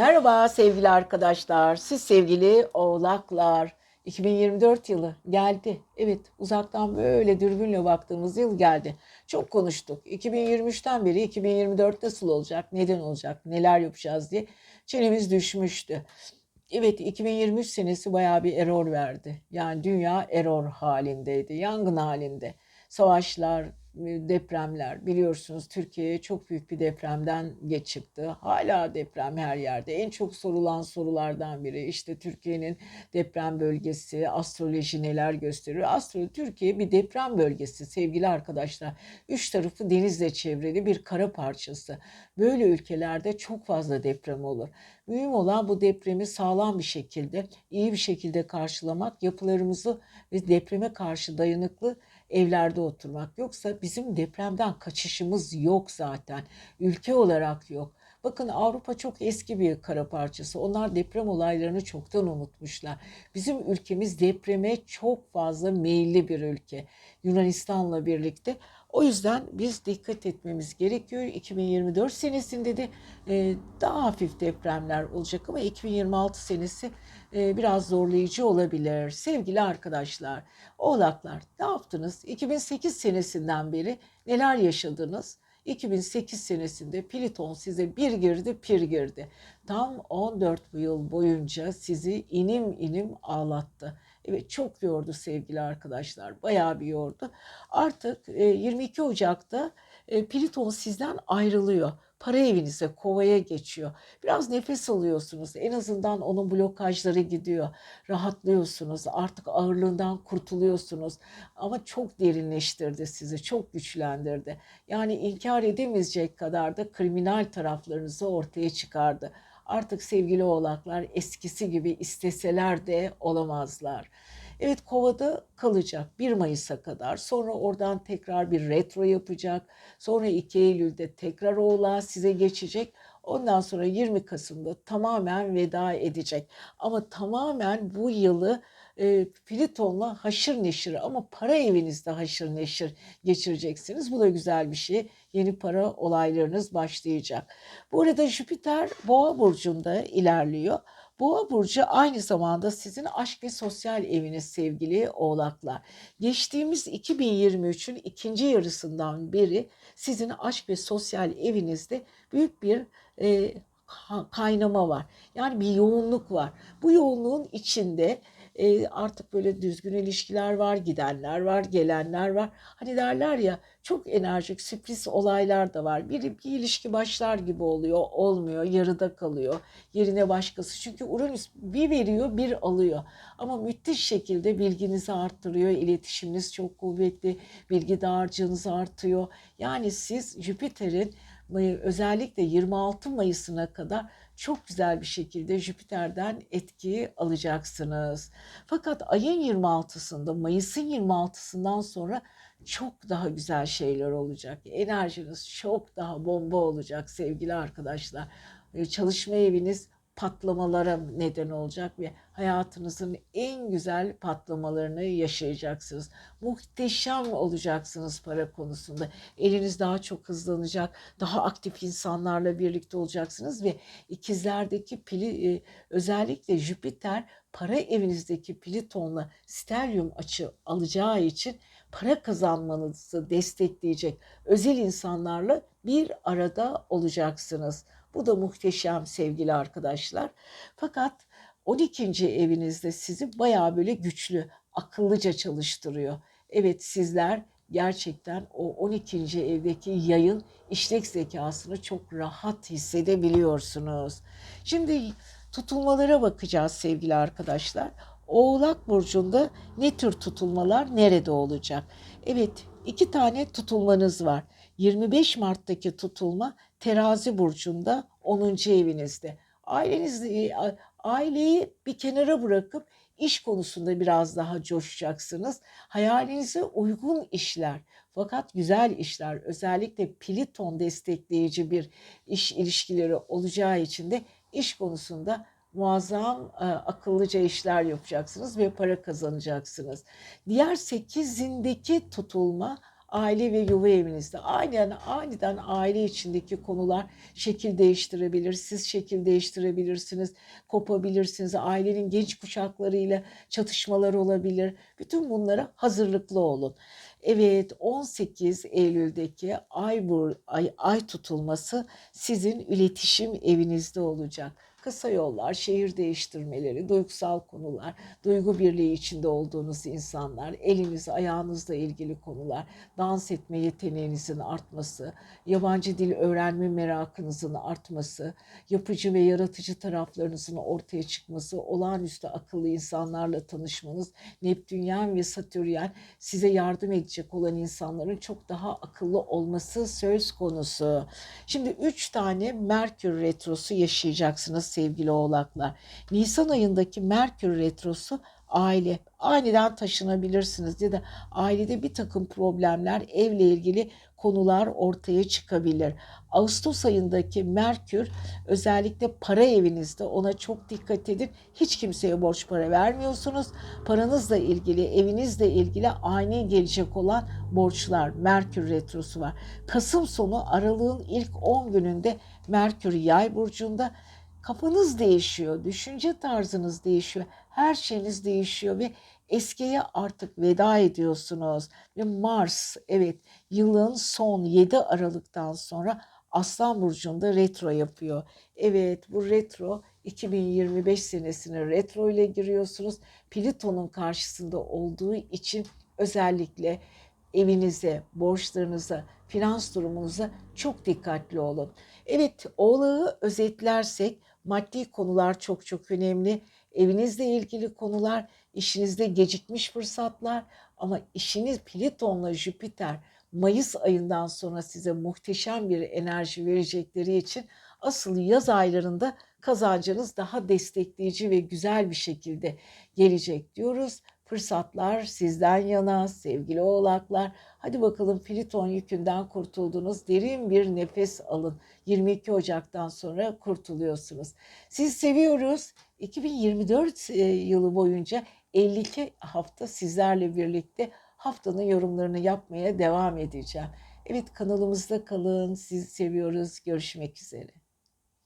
Merhaba sevgili arkadaşlar. Siz sevgili oğlaklar. 2024 yılı geldi. Evet uzaktan böyle dürbünle baktığımız yıl geldi. Çok konuştuk. 2023'ten beri 2024 nasıl olacak, neden olacak, neler yapacağız diye çenemiz düşmüştü. Evet 2023 senesi bayağı bir error verdi. Yani dünya error halindeydi, yangın halinde. Savaşlar, depremler biliyorsunuz Türkiye çok büyük bir depremden geç çıktı. Hala deprem her yerde. En çok sorulan sorulardan biri işte Türkiye'nin deprem bölgesi, astroloji neler gösteriyor? Astroloji Türkiye bir deprem bölgesi sevgili arkadaşlar. Üç tarafı denizle çevrili bir kara parçası. Böyle ülkelerde çok fazla deprem olur. Mühim olan bu depremi sağlam bir şekilde, iyi bir şekilde karşılamak, yapılarımızı ve depreme karşı dayanıklı evlerde oturmak. Yoksa bizim depremden kaçışımız yok zaten. Ülke olarak yok. Bakın Avrupa çok eski bir kara parçası. Onlar deprem olaylarını çoktan unutmuşlar. Bizim ülkemiz depreme çok fazla meyilli bir ülke. Yunanistan'la birlikte. O yüzden biz dikkat etmemiz gerekiyor. 2024 senesinde de e, daha hafif depremler olacak ama 2026 senesi e, biraz zorlayıcı olabilir. Sevgili arkadaşlar, oğlaklar ne yaptınız? 2008 senesinden beri neler yaşadınız? 2008 senesinde Pliton size bir girdi pir girdi. Tam 14 yıl boyunca sizi inim inim ağlattı. Evet çok yordu sevgili arkadaşlar. Bayağı bir yordu. Artık 22 Ocak'ta Pliton sizden ayrılıyor. Para evinize, kovaya geçiyor. Biraz nefes alıyorsunuz. En azından onun blokajları gidiyor. Rahatlıyorsunuz. Artık ağırlığından kurtuluyorsunuz. Ama çok derinleştirdi sizi. Çok güçlendirdi. Yani inkar edemeyecek kadar da kriminal taraflarınızı ortaya çıkardı. Artık sevgili oğlaklar eskisi gibi isteseler de olamazlar. Evet kovada kalacak 1 Mayıs'a kadar. Sonra oradan tekrar bir retro yapacak. Sonra 2 Eylül'de tekrar oğlağa size geçecek. Ondan sonra 20 Kasım'da tamamen veda edecek. Ama tamamen bu yılı e, Pliton'la haşır neşir ama para evinizde haşır neşir geçireceksiniz. Bu da güzel bir şey. Yeni para olaylarınız başlayacak. Bu arada Jüpiter Boğa burcunda ilerliyor. Boğa burcu aynı zamanda sizin aşk ve sosyal eviniz sevgili oğlaklar. Geçtiğimiz 2023'ün ikinci yarısından beri sizin aşk ve sosyal evinizde büyük bir e, kaynama var. Yani bir yoğunluk var. Bu yoğunluğun içinde e, artık böyle düzgün ilişkiler var, gidenler var, gelenler var. Hani derler ya çok enerjik sürpriz olaylar da var. Bir, bir ilişki başlar gibi oluyor, olmuyor, yarıda kalıyor. Yerine başkası. Çünkü Uranüs bir veriyor, bir alıyor. Ama müthiş şekilde bilginizi arttırıyor. İletişiminiz çok kuvvetli, bilgi dağarcığınız artıyor. Yani siz Jüpiter'in özellikle 26 Mayıs'ına kadar çok güzel bir şekilde Jüpiter'den etki alacaksınız. Fakat ayın 26'sında, Mayıs'ın 26'sından sonra çok daha güzel şeyler olacak. Enerjiniz çok daha bomba olacak sevgili arkadaşlar. Çalışma eviniz patlamalara neden olacak ve hayatınızın en güzel patlamalarını yaşayacaksınız. Muhteşem olacaksınız para konusunda. Eliniz daha çok hızlanacak. Daha aktif insanlarla birlikte olacaksınız ve ikizlerdeki pili e, özellikle Jüpiter para evinizdeki Plüton'la steryum açı alacağı için para kazanmanızı destekleyecek özel insanlarla bir arada olacaksınız. Bu da muhteşem sevgili arkadaşlar. Fakat 12. evinizde sizi bayağı böyle güçlü, akıllıca çalıştırıyor. Evet sizler gerçekten o 12. evdeki yayın işlek zekasını çok rahat hissedebiliyorsunuz. Şimdi tutulmalara bakacağız sevgili arkadaşlar. Oğlak Burcu'nda ne tür tutulmalar nerede olacak? Evet iki tane tutulmanız var. 25 Mart'taki tutulma terazi burcunda 10. evinizde. Aileniz, e, aileyi bir kenara bırakıp iş konusunda biraz daha coşacaksınız. Hayalinize uygun işler fakat güzel işler özellikle Pliton destekleyici bir iş ilişkileri olacağı için de iş konusunda muazzam e, akıllıca işler yapacaksınız ve para kazanacaksınız. Diğer sekizindeki tutulma aile ve yuva evinizde. Aynen aniden aile içindeki konular şekil değiştirebilir. Siz şekil değiştirebilirsiniz, kopabilirsiniz. Ailenin genç kuşaklarıyla çatışmalar olabilir. Bütün bunlara hazırlıklı olun. Evet 18 Eylül'deki ay, ay, ay tutulması sizin iletişim evinizde olacak. Kısa yollar, şehir değiştirmeleri, duygusal konular, duygu birliği içinde olduğunuz insanlar, eliniz ayağınızla ilgili konular, dans etme yeteneğinizin artması, yabancı dil öğrenme merakınızın artması, yapıcı ve yaratıcı taraflarınızın ortaya çıkması, olağanüstü akıllı insanlarla tanışmanız, Neptünyen ve Satürn size yardım edecek olan insanların çok daha akıllı olması söz konusu. Şimdi 3 tane Merkür retrosu yaşayacaksınız sevgili oğlaklar. Nisan ayındaki Merkür retrosu aile. Aniden taşınabilirsiniz ya da ailede bir takım problemler, evle ilgili konular ortaya çıkabilir. Ağustos ayındaki Merkür özellikle para evinizde ona çok dikkat edin. Hiç kimseye borç para vermiyorsunuz. Paranızla ilgili, evinizle ilgili ani gelecek olan borçlar, Merkür retrosu var. Kasım sonu aralığın ilk 10 gününde Merkür yay burcunda kafanız değişiyor, düşünce tarzınız değişiyor, her şeyiniz değişiyor ve eskiye artık veda ediyorsunuz. Ve Mars evet yılın son 7 Aralık'tan sonra Aslan Burcu'nda retro yapıyor. Evet bu retro 2025 senesine retro ile giriyorsunuz. Plüton'un karşısında olduğu için özellikle evinize, borçlarınıza, finans durumunuza çok dikkatli olun. Evet, oğlağı özetlersek maddi konular çok çok önemli. Evinizle ilgili konular, işinizde gecikmiş fırsatlar ama işiniz Plüton'la Jüpiter Mayıs ayından sonra size muhteşem bir enerji verecekleri için asıl yaz aylarında kazancınız daha destekleyici ve güzel bir şekilde gelecek diyoruz. Fırsatlar sizden yana sevgili oğlaklar. Hadi bakalım Pliton yükünden kurtuldunuz. Derin bir nefes alın. 22 Ocak'tan sonra kurtuluyorsunuz. Siz seviyoruz. 2024 e, yılı boyunca 52 hafta sizlerle birlikte haftanın yorumlarını yapmaya devam edeceğim. Evet kanalımızda kalın. Sizi seviyoruz. Görüşmek üzere.